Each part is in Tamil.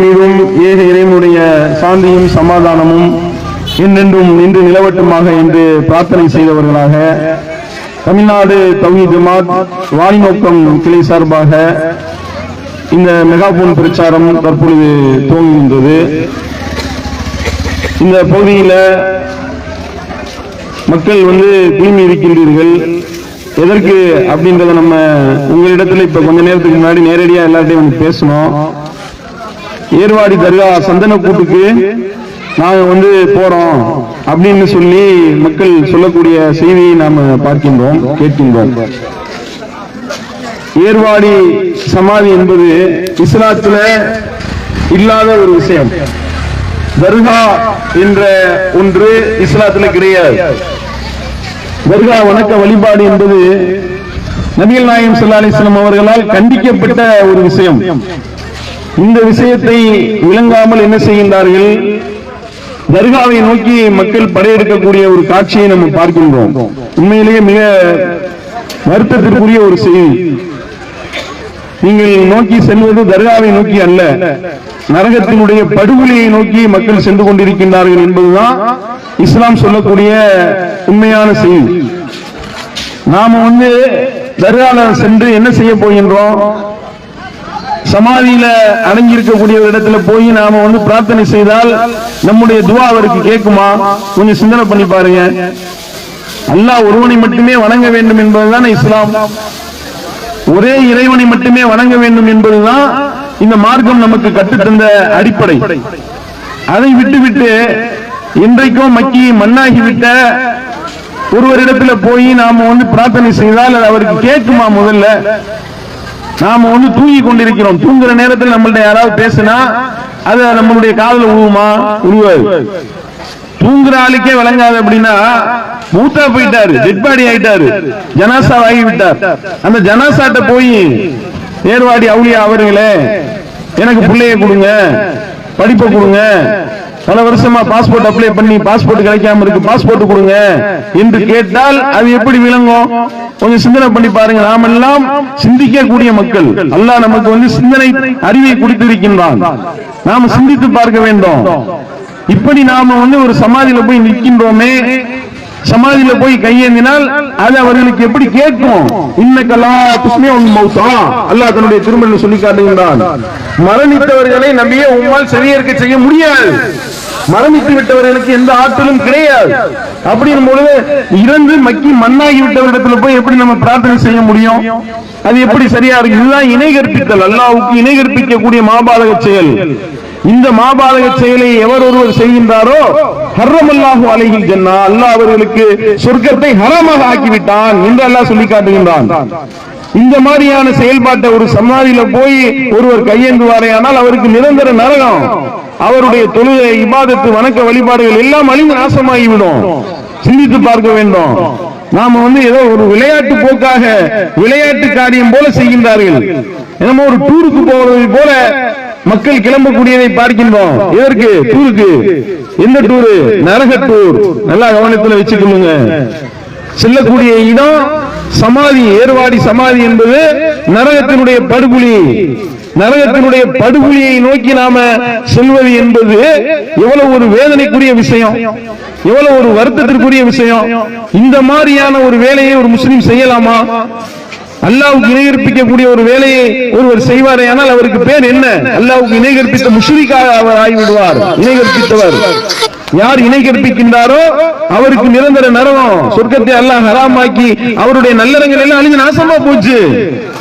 மீதும் ஏக இறைவனுடைய சாந்தியும் சமாதானமும் இன்றென்றும் நின்று நிலவட்டுமாக என்று பிரார்த்தனை செய்தவர்களாக தமிழ்நாடு தௌஹி ஜமாத் வாணிநோக்கம் கிளை சார்பாக இந்த மெகாபோன் பிரச்சாரம் தற்பொழுது துவங்குகின்றது. இந்த பகுதியில் மக்கள் வந்து குழுமி இருக்கின்றீர்கள். எதற்கு அப்படின்றத நம்ம உங்களிடத்துல இப்ப கொஞ்ச நேரத்துக்கு முன்னாடி நேரடியா எல்லார்ட்டையும் பேசணும். ஏர்வாடி தர்கா சந்தன கூட்டுக்கு நாங்க வந்து போறோம் அப்படின்னு சொல்லி மக்கள் சொல்லக்கூடிய செய்தியை நாம பார்க்கின்றோம் கேட்கின்றோம். ஏர்வாடி சமாதி என்பது இஸ்லாத்துல இல்லாத ஒரு விஷயம். தர்கா என்ற ஒன்று இஸ்லாத்துல கிடையாது. தர்கா வணக்க வழிபாடு என்பது நபிகள் நாயம் சல்லா அலைஹி அவர்களால் கண்டிக்கப்பட்ட ஒரு விஷயம். இந்த விஷயத்தை விளங்காமல் என்ன செய்கின்றார்கள்? தர்காவை நோக்கி மக்கள் படையெடுக்கக்கூடிய ஒரு காட்சியை நம்ம பார்க்கின்றோம். உண்மையிலேயே மிக வருத்தத்திற்குரிய ஒரு செய்தி. நீங்கள் நோக்கி செல்வது தர்காவை நோக்கி அல்ல நரகத்தினுடைய படுகொலியை நோக்கி மக்கள் சென்று கொண்டிருக்கின்றார்கள் என்பதுதான் இஸ்லாம் சொல்லக்கூடிய உண்மையான செய்தி. நாம வந்து தர்காவில் சென்று என்ன செய்ய போகின்றோம்? சமாதியில அடங்கி இருக்கக்கூடிய ஒரு இடத்துல போய் நாம வந்து பிரார்த்தனை செய்தால் நம்முடைய துவா அவருக்கு கேட்குமா? கொஞ்சம் சிந்தனை பண்ணி பாருங்க. அல்லாஹ் ஒருவனை மட்டுமே வணங்க வேண்டும் என்பதுதான் இஸ்லாம். ஒரே இறைவனை மட்டுமே வணங்க வேண்டும் என்பதுதான் இந்த மார்க்கம் நமக்கு கற்றுத்தந்த அடிப்படை. அதை விட்டுவிட்டு இன்றைக்கும் மக்கி மண்ணாகிவிட்ட ஒருவரிடத்துல போய் நாம வந்து பிரார்த்தனை செய்தால் அது அவருக்கு கேட்குமா முதல்ல? நாம வந்து தூங்கி கொண்டிருக்கிறோம். தூங்குற நேரத்தில் நம்மள்ட்ட யாராவது பேசினா அது நம்மளுடைய காதல உழுவுமா? உழுவாது. தூங்குற ஆளுக்கே விளங்காது அப்படின்னா மூத்தா போயிட்டாரு டெட் பாடி ஆயிட்டாரு ஜனாசா ஆகி விட்டார் அந்த ஜனாசாட்ட போய் ஏர்வாடி அவுளியா அவர்களே எனக்கு பிள்ளைய கொடுங்க படிப்பை கொடுங்க பல வருஷமா பாஸ்போர்ட் அப்ளை பண்ணி பாஸ்போர்ட் கிடைக்காம இருக்கு. பாஸ்போர்ட் கொடுங்க. என்று கேட்டால் அது எப்படி விளங்கும்? கொஞ்சம் சிந்தனை பண்ணி பாருங்க நாம் எல்லாம் சிந்திக்கக்கூடிய மக்கள். அல்லாஹ் நமக்கு வந்து சிந்தனை அறிவை கொடுத்திருக்கின்றான். நாம சிந்தித்து பார்க்க வேண்டும். இப்படி நாம வந்து ஒரு சமாதியில போய் நிற்கின்றோமே சமாதியில போய் கையேந்தினால் அது அவர்களுக்கு எப்படி கேட்கும்? இன்னக்கலா துஸ்மே மௌத்தா. அல்லாஹ் தன்னுடைய திருமணம் சொல்லி காட்டுகின்றான். மரணித்தவர்களை நம்பியே உம்மால் சரியேற்க செய்ய முடியாது. மரணித்து விட்டவர்களுக்கு எந்த ஆற்றலும் கிடையாது. அப்படின் பொழுது இறந்து மக்கி மண்ணாகி விட்டவரிடத்துல போய் எப்படி நம்ம பிரார்த்தனை செய்ய முடியும்? அது எப்படி சரியா இருக்கு இதுதான் இணை கற்பித்தல். அல்லாவுக்கு இணை கற்பிக்கக்கூடிய மாபாதக செயல். இந்த மாபாதக செயலை எவர் ஒருவர் செய்கின்றாரோ? ஹர்ரமல்லாஹு அலைஹில் ஜன்னா. அல்லாஹ் அவர்களுக்கு சொர்க்கத்தை ஹராமாக ஆக்கிவிட்டான் என்று அல்லாஹ் சொல்லி காட்டுகின்றான். இந்த மாதிரியான செயல்பாட்டை ஒரு சமாதியில போய் ஒருவர் கையேந்துவாரே ஆனால் அவருக்கு நிரந்தர நரகம். அவருடைய தொழுகை இபாதத்து வணக்க வழிபாடுகள் எல்லாம் அழிந்து நாசமாகிவிடும். சிந்தித்து பார்க்க வேண்டும். நாம வந்து ஏதோ ஒரு விளையாட்டு போக்காக விளையாட்டு காரியம் போல செய்கின்றார்கள். என்னமோ ஒரு டூருக்கு போவதை போல மக்கள் கிளம்பக்கூடியதை பார்க்கின்றோம். எதற்கு டூருக்கு எந்த டூரு நரக டூர் நல்லா கவனத்துல வச்சுக்கொள்ளுங்க. செல்லக்கூடிய இடம் சமாதி ஏர்வாடி சமாதி என்பது நரகத்தினுடைய படுகொலி நரகத்தினுடைய படுகொலியை நோக்கி நாம செல்வது என்பது எவ்வளவு ஒரு வேதனைக்குரிய விஷயம். எவ்வளவு ஒரு வருத்தத்திற்குரிய விஷயம். இந்த மாதிரியான ஒரு வேலையை ஒரு முஸ்லீம் செய்யலாமா? அல்லாவுக்கு இணை கற்பிக்கக்கூடிய ஒரு வேலையை ஒருவர் செய்வாரே ஆனால் அவருக்கு பேர் என்ன? அல்லாவுக்கு இணைகற்பித்த முஷ்ரிக்காக அவர் ஆகிவிடுவார். இணை கற்பித்தவர். யார் இணை கற்பிக்கின்றாரோ அவருக்கு நிரந்தர நரகம் சொர்க்கத்தை அல்லாஹ் ஹராமாக்கி அவருடைய நல்லறங்கள் எல்லாம் அழிஞ்சு நாசமா போச்சு.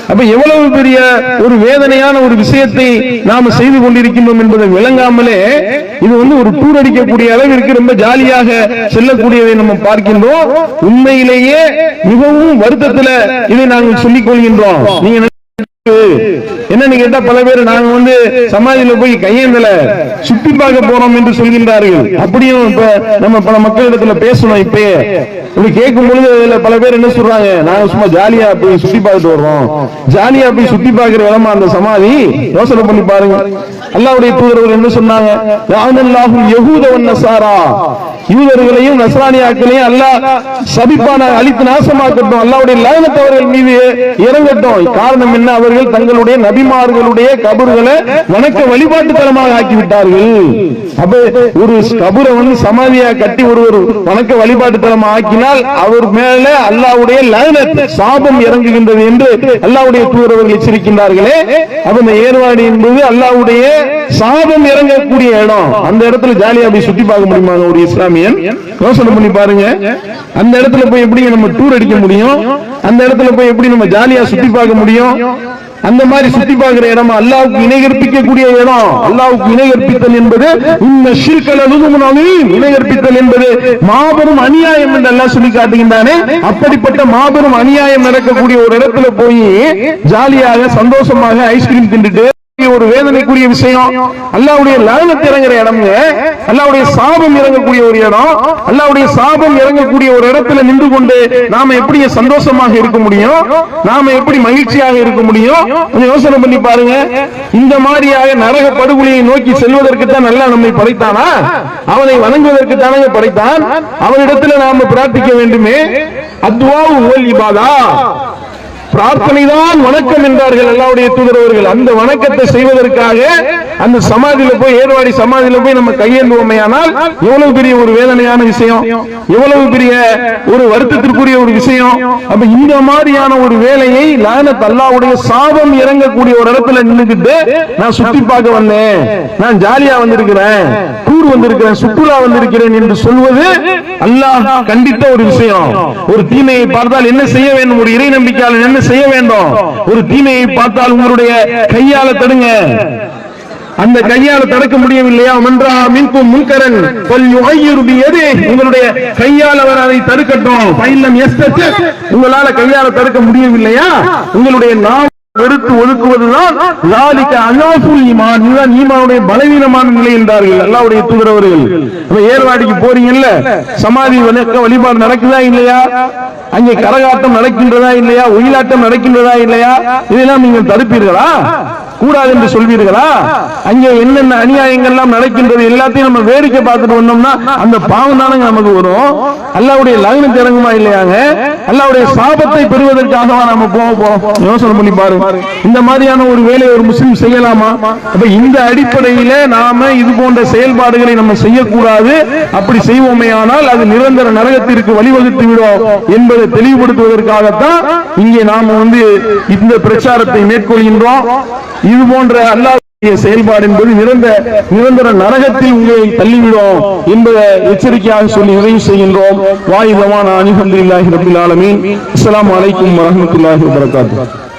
அப்ப எவ்வளவு பெரிய ஒரு வேதனையான ஒரு விஷயத்தை நாம செய்து கொண்டிருக்கின்றோம் என்பதை விளங்காமலே இது வந்து ஒரு டூர் அடிக்கக்கூடிய அளவிற்கு ரொம்ப ஜாலியாக செல்லக்கூடியதை நம்ம பார்க்கின்றோம். உண்மையிலேயே மிகவும் வருத்தத்துல இதை நாங்கள் சொல்லிக் கொள்கின்றோம் நீங்க என்னன்னு கேட்டா பல பேர் நாங்க வந்து சமாதியில போய் கையேந்தல சுத்தி பார்க்க போறோம் என்று சொல்கின்றார்கள். அப்படியும் இப்ப நம்ம பல மக்களிடத்துல பேசணும் இப்பயே. இப்படி கேட்கும் பொழுது இதுல பல பேர் என்ன சொல்றாங்க? நாங்க சும்மா ஜாலியா போய் சுத்தி பார்த்துட்டு வர்றோம் ஜாலியா போய் சுத்தி பார்க்கிற விதமா அந்த சமாதி? யோசனை பண்ணி பாருங்க. அல்லாவுடைய தூதரவர் என்ன சொன்னாங்க? ராமல்லாஹும் யஹூத வன் நசாரா. யூதர்களையும் நஸ்ரானியாக்களையும் அல்லாஹ் சபிப்பான அழித்து நாசமாக்கட்டும். அல்லாவுடைய லயனத்தவர்கள் மீது இறங்கட்டும். காரணம் என்ன? அவர்கள் தங்கள் தங்களுடைய நபிமார்களுடைய கபர்களை வணக்க வழிபாட்டு தலமாக ஆக்கிவிட்டார்கள். அப்ப ஒரு கபரை வந்து சமாதியா கட்டி ஒருவர் வணக்க வழிபாட்டு தலமா ஆக்கினால் அவர் மேல அல்லாவுடைய சாபம் இறங்குகின்றது என்று அல்லாவுடைய தூதரவர்கள் எச்சரிக்கின்றார்களே. அப்ப இந்த ஏர்வாடி என்பது அல்லாவுடைய சாபம் இறங்கக்கூடிய இடம். அந்த இடத்துல ஜாலியா போய் சுத்தி பார்க்க முடியுமா ஒரு இஸ்லாமியன்? யோசனை பண்ணி பாருங்க. அந்த இடத்துல போய் எப்படி நம்ம டூர் அடிக்க முடியும்? அந்த இடத்துல போய் எப்படி நம்ம ஜாலியா சுத்தி பார்க்க முடியும்? அந்த மாதிரி சுத்தி பார்க்கிற இடம் அல்லாவுக்கு இணை கற்பிக்கக்கூடிய இடம். அல்லாவுக்கு இணை கற்பித்தல் என்பது இந்த ஷிர்கல் அலுகுமுனாலும் இணை கற்பித்தல் என்பது மாபெரும் அநியாயம் என்று எல்லாம் சொல்லி காட்டுகின்றானே. அப்படிப்பட்ட மாபெரும் அநியாயம் நடக்கக்கூடிய ஒரு இடத்துல போய் ஜாலியாக சந்தோஷமாக ஐஸ்கிரீம் தின்றுட்டு ஒரு வேதனைக்குரிய விஷயம். அல்லாவுடைய லானத் இறங்குற இடம்ங்க. அல்லாவுடைய சாபம் இறங்கக்கூடிய ஒரு இடம். அல்லாவுடைய சாபம் இறங்கக்கூடிய ஒரு இடத்துல நின்று கொண்டு நாம எப்படி சந்தோஷமாக இருக்க முடியும்? நாம எப்படி மகிழ்ச்சியாக இருக்க முடியும்? கொஞ்சம் யோசனை பண்ணி பாருங்க. இந்த மாதிரியாக நரக படுகொலியை நோக்கி செல்வதற்கு தான் நல்லா நம்மை படைத்தானா? அவனை வணங்குவதற்கு தானே படைத்தான்? அவனிடத்துல நாம பிரார்த்திக்க வேண்டுமே. அத்வா ஓல் இபாதா. பிரார்த்தனை தான் வணக்கம் என்றார்கள் எல்லாருடைய தூதரவர்கள் அந்த வணக்கத்தை செய்வதற்காக அந்த சமாதியில போய் ஏர்வாடி சமாதியில போய் நம்ம கையேந்துவோமையானால் எவ்வளவு பெரிய ஒரு வேதனையான விஷயம் எவ்வளவு பெரிய ஒரு வருத்தத்திற்குரிய ஒரு விஷயம். அப்ப இந்த மாதிரியான ஒரு வேலையை லானத் தல்லாவுடைய சாபம் இறங்கக்கூடிய ஒரு இடத்துல நின்னுக்கிட்டு நான் சுத்தி பார்க்க வந்தேன். நான் ஜாலியா வந்திருக்கிறேன் டூர் வந்திருக்கிறேன் சுற்றுலா வந்திருக்கிறேன் என்று சொல்வது அல்லாஹ் கண்டித்த ஒரு விஷயம். ஒரு தீமையை பார்த்தால் என்ன செய்ய வேண்டும்? ஒரு இறை நம்பிக்கையாளர் என்ன செய்ய வேண்டும். ஒரு தீமையை பார்த்தால் உங்களுடைய கையால தடுங்க. அந்த கையால தடுக்க முடியவில்லையா? மன்றா மின்கும் முன்கரன் கொல் யுகையுரு எது உங்களுடைய கையால் அவர் அதை தடுக்கட்டும். பயிலம் எஸ்தச்சு உங்களால கையால தடுக்க முடியவில்லையா? உங்களுடைய நாம் எடுத்து ஒதுக்குவதுதான் லாலிக்க அனாஃபுல் ஈமான். இதுதான் ஈமானுடைய பலவீனமான நிலை என்றார்கள் அல்லாவுடைய தூதரவர்கள் அப்ப ஏர்வாடிக்கு போறீங்கல்ல சமாதி வணக்க வழிபாடு நடக்குதா இல்லையா? அங்கே கரகாட்டம் நடக்கின்றதா இல்லையா? ஒயிலாட்டம் நடக்கின்றதா இல்லையா? இதெல்லாம் நீங்கள் தடுப்பீர்களா? கூடாது என்று சொல்வீர்களா? அங்கே என்னென்ன அநியாயங்கள் எல்லாம் நடக்கின்றது எல்லாத்தையும் நம்ம வேடிக்கை பார்த்துட்டு வந்தோம்னா அந்த பாவம் தானங்க நமக்கு வரும். அல்லாவுடைய லக்னம் இறங்குமா இல்லையாங்க? அல்லாவுடைய சாபத்தை பெறுவதற்காகவா நம்ம போக போறோம் யோசனை பண்ணி பாருங்க இந்த மாதிரியான ஒரு வேலையை ஒரு முஸ்லீம் செய்யலாமா? அப்ப இந்த அடிப்படையில நாம இது போன்ற செயல்பாடுகளை நம்ம செய்யக்கூடாது. அப்படி செய்வோமே ஆனால் அது நிரந்தர நரகத்திற்கு வழிவகுத்து விடும் என்பதை தெளிவுபடுத்துவதற்காகத்தான் இங்கே நாம வந்து இந்த பிரச்சாரத்தை மேற்கொள்கின்றோம். இது போன்ற அல்லாஹ்வுடைய செயல்பாடு என்பது நிரந்தர நிரந்தர நரகத்தில் உங்களை தள்ளிவிடும் என்பதை எச்சரிக்கையாக சொல்லி உதவி செய்கின்றோம். வாயுதமான அனிஹந்தில்லாஹி ரபில் ஆலமீன். அஸ்லாம் அலைக்கும் வரமத்துல்லாஹி வரகாத்து